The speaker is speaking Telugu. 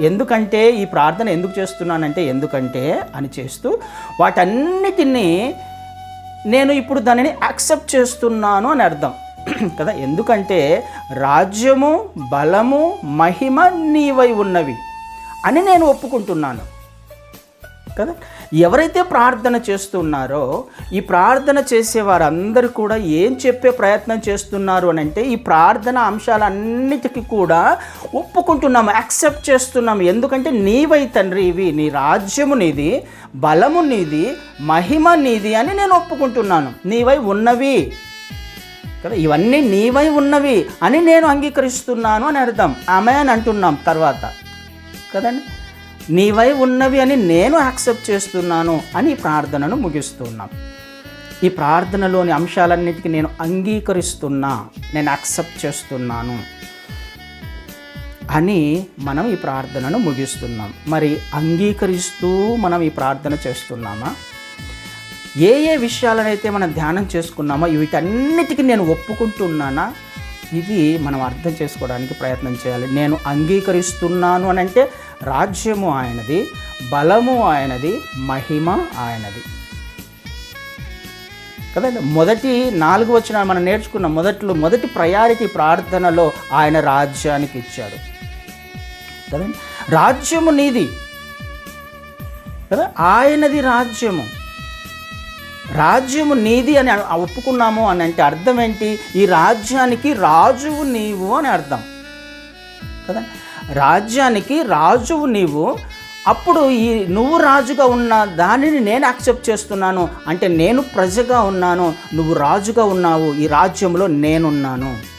ఎందుకంటే ఈ ప్రార్థన ఎందుకు చేస్తున్నానంటే ఎందుకంటే అని చేస్తూ వాటన్నిటినీ నేను ఇప్పుడు దానిని యాక్సెప్ట్ చేస్తున్నాను అని అర్థం. కదా? ఎందుకంటే రాజ్యము బలము మహిమ నీవై ఉన్నవి అని నేను ఒప్పుకుంటున్నాను. కదా? ఎవరైతే ప్రార్థన చేస్తున్నారో ఈ ప్రార్థన చేసే వారందరూ కూడా ఏం చెప్పే ప్రయత్నం చేస్తున్నారు అని అంటే ఈ ప్రార్థన అంశాలన్నిటికీ కూడా ఒప్పుకుంటున్నాము యాక్సెప్ట్ చేస్తున్నాము. ఎందుకంటే నీవై తండ్రి ఇవి నీ రాజ్యము నీది బలము నీది మహిమ నీది అని నేను ఒప్పుకుంటున్నాను. నీవై ఉన్నవి కదా? ఇవన్నీ నీవై ఉన్నవి అని నేను అంగీకరిస్తున్నాను అని అర్థం. ఆమె అని అంటున్నాం తర్వాత. కదండి? నీవై ఉన్నవి అని నేను యాక్సెప్ట్ చేస్తున్నాను అని ప్రార్థనను ముగిస్తున్నాం. ఈ ప్రార్థనలోని అంశాలన్నిటికీ నేను అంగీకరిస్తున్నా నేను యాక్సెప్ట్ చేస్తున్నాను అని మనం ఈ ప్రార్థనను ముగిస్తున్నాం. మరి అంగీకరిస్తూ మనం ఈ ప్రార్థన చేస్తున్నామా? ఏ ఏ విషయాలనైతే మనం ధ్యానం చేసుకున్నామో వీటన్నిటికీ నేను ఒప్పుకుంటున్నానా? ఇది మనం అర్థం చేసుకోవడానికి ప్రయత్నం చేయాలి. నేను అంగీకరిస్తున్నాను అని అంటే రాజ్యము ఆయనది బలము ఆయనది మహిమ ఆయనది. కదండి? మొదటి నాలుగు వచ్చిన మనం నేర్చుకున్న. మొదట్లో మొదటి ప్రయారిటీ ప్రార్థనలో ఆయన రాజ్యానికి ఇచ్చాడు. కదండి? రాజ్యము నీది. కదా? ఆయనది రాజ్యము. రాజ్యము నీది అని ఒప్పుకున్నాము అని అంటే అర్థం ఏంటి? ఈ రాజ్యానికి రాజువు నీవు అని అర్థం. కదా? రాజ్యానికి రాజువు నీవు. అప్పుడు ఈ నువ్వు రాజుగా ఉన్న దానిని నేను యాక్సెప్ట్ చేస్తున్నాను. అంటే నేను ప్రజగా ఉన్నాను. నువ్వు రాజుగా ఉన్నావు. ఈ రాజ్యంలో నేనున్నాను.